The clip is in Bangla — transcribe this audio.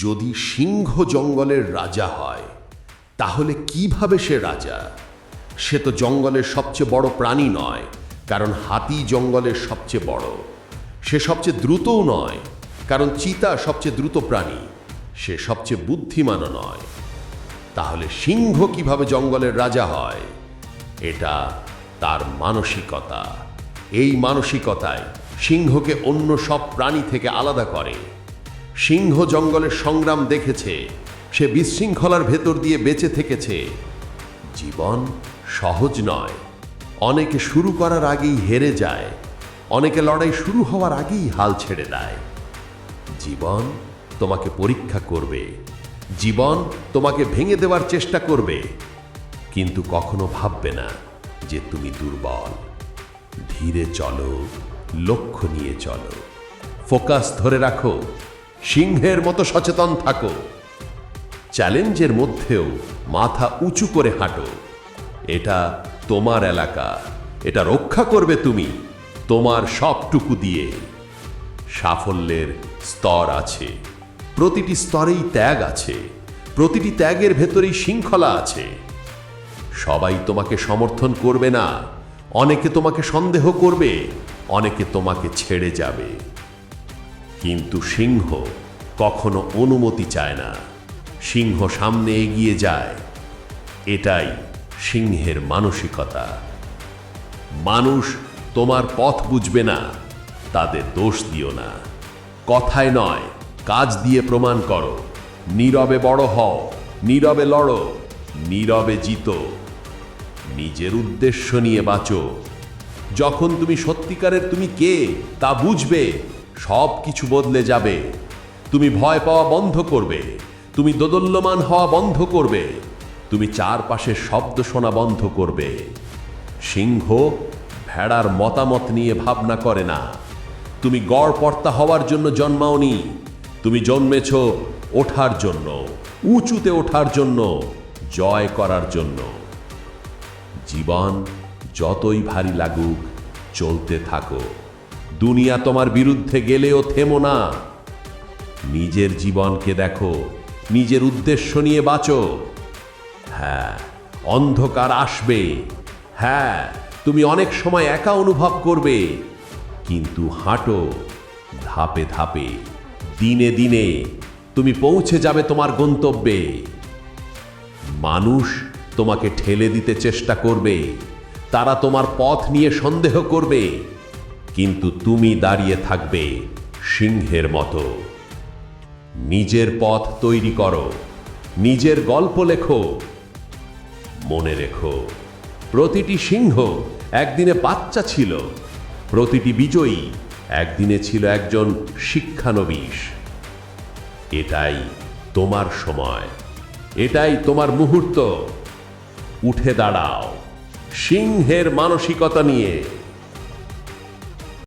যদি সিংহ জঙ্গলের রাজা হয়, তাহলে কীভাবে সে রাজা? সে তো জঙ্গলের সবচেয়ে বড় প্রাণী নয়, কারণ হাতি জঙ্গলের সবচেয়ে বড়। সে সবচেয়ে দ্রুতও নয়, কারণ চিতা সবচেয়ে দ্রুত প্রাণী। সে সবচেয়ে বুদ্ধিমানও নয়। তাহলে সিংহ কীভাবে জঙ্গলের রাজা হয়? এটা তার মানসিকতা। এই মানসিকতায় সিংহকে অন্য সব প্রাণী থেকে আলাদা করে। সিংহ জঙ্গলের সংগ্রাম দেখেছে। সে বিশৃঙ্খলার ভেতর দিয়ে বেঁচে থেকেছে। জীবন সহজ নয়। অনেকে শুরু করার আগেই হেরে যায়। অনেকে লড়াই শুরু হওয়ার আগেই হাল ছেড়ে দেয়। জীবন তোমাকে পরীক্ষা করবে। জীবন তোমাকে ভেঙে দেওয়ার চেষ্টা করবে। কিন্তু কখনো ভাববে না যে তুমি দুর্বল। ধীরে চলো, লক্ষ্য নিয়ে চলো। ফোকাস ধরে রাখো। সিংহের মতো সচেতন থাকো। চ্যালেঞ্জের মধ্যেও মাথা উঁচু করে হাঁটো। এটা তোমার এলাকা। এটা রক্ষা করবে তুমি, তোমার সবটুকু দিয়ে। সাফল্যের স্তর আছে। প্রতিটি স্তরেই ত্যাগ আছে। প্রতিটি ত্যাগের ভেতরেই শৃঙ্খলা আছে। সবাই তোমাকে সমর্থন করবে না। অনেকে তোমাকে সন্দেহ করবে, অনেকে তোমাকে ছেড়ে যাবে। কিন্তু সিংহ কখনো অনুমতি চায় না। সিংহ সামনে এগিয়ে যায়। এটাই সিংহের মানসিকতা। মানুষ তোমার পথ বুঝবে না, তাদের দোষ দিও না। কথায় নয়, কাজ দিয়ে প্রমাণ করো। নীরবে বড় হও, নীরবে লড়ো, নীরবে জিতো। নিজের উদ্দেশ্য নিয়ে বাঁচো। যখন তুমি সত্যিকারের তুমি কে তা বুঝবে সব কিছু বদলে যাবে। তুমি ভয় পাওয়া বন্ধ করবে। তুমি দোদল্যমান হওয়া বন্ধ করবে। তুমি চারপাশের শব্দ শোনা বন্ধ করবে। সিংহ ভেড়ার মতামত নিয়ে ভাবনা করে না। তুমি গড় পর্তা হওয়ার জন্য জন্মাওনি। তুমি জন্মেছ ওঠার জন্য, উঁচুতে ওঠার জন্য, জয় করার জন্য। জীবন যতই ভারী লাগুক, চলতে থাকো। দুনিয়া তোমার বিরুদ্ধে গেলেও থেমো না। নিজের জীবনকে দেখো, নিজের উদ্দেশ্য নিয়ে বাঁচো। হ্যাঁ অন্ধকার আসবে। হ্যাঁ তুমি অনেক সময় একা অনুভব করবে। কিন্তু হাঁটো, ধাপে ধাপে, দিনে দিনে, তুমি পৌঁছে যাবে তোমার গন্তব্যে। মানুষ তোমাকে ঠেলে দিতে চেষ্টা করবে, তারা তোমার পথ নিয়ে সন্দেহ করবে। কিন্তু তুমি দাঁড়িয়ে থাকবে সিংহের মতো। নিজের পথ তৈরি করো, নিজের গল্প লেখো, মনে রেখো। প্রতিটি সিংহ একদিনে বাচ্চা ছিল, প্রতিটি বিজয়ী একদিনে ছিল একজন শিক্ষানবিশ। এটাই তোমার সময়, এটাই তোমার মুহূর্ত। উঠে দাঁড়াও, সিংহের মানসিকতা নিয়ে